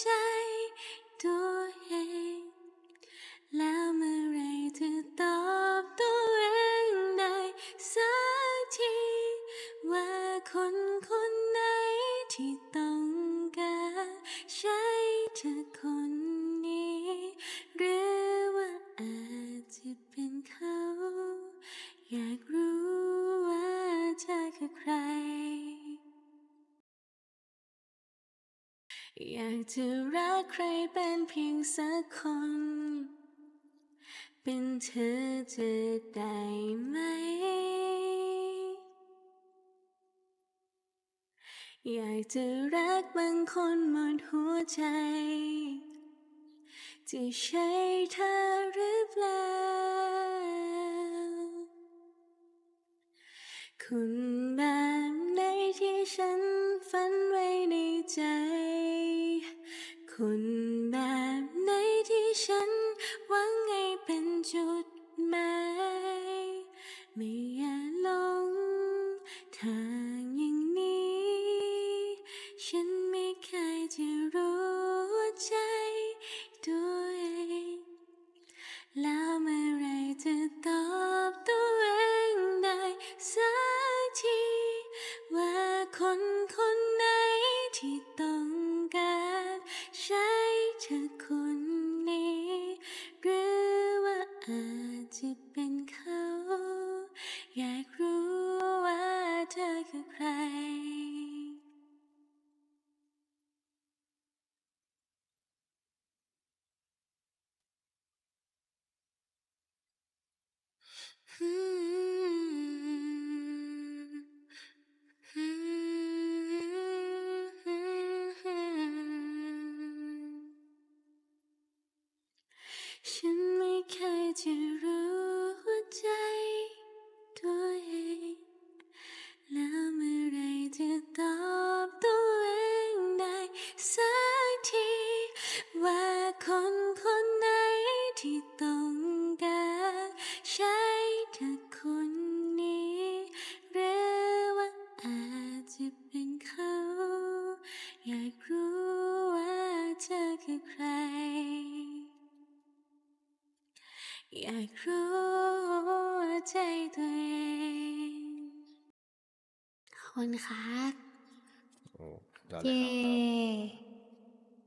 ใจตัวเอง แล้วเมื่อไรเธอตอบตัวเองได้สักที ว่าคนคนไหนที่ต้องการใช้เธอคนนี้ หรือว่าอาจจะเป็นเขา อยากรู้ว่าเธอคือใคร อยากจะรักใครเป็นเพียงสักคน เป็นเธอจะได้ไหม อยากจะรักบางคนหมดหัวใจ จะใช่เธอหรือเปล่าคุณ คุณแบบไหนที่ฉันหวังให้เป็นจุดหมายไม่อย่าหลงทางอย่างนี้ ฉันไม่เคยจะรู้ใจตัวเองแล้วเมื่อไรจะตอบตัวเองได้สักที ว่าคนคนไหนที่ต้องาอาจจะเป็นเขา อยากรู้ว่าเธอคือใคร ฉัน อยากรู้ว่าใจตัวเองขอบคุณครับโอ้ยอดเยเลยครับ้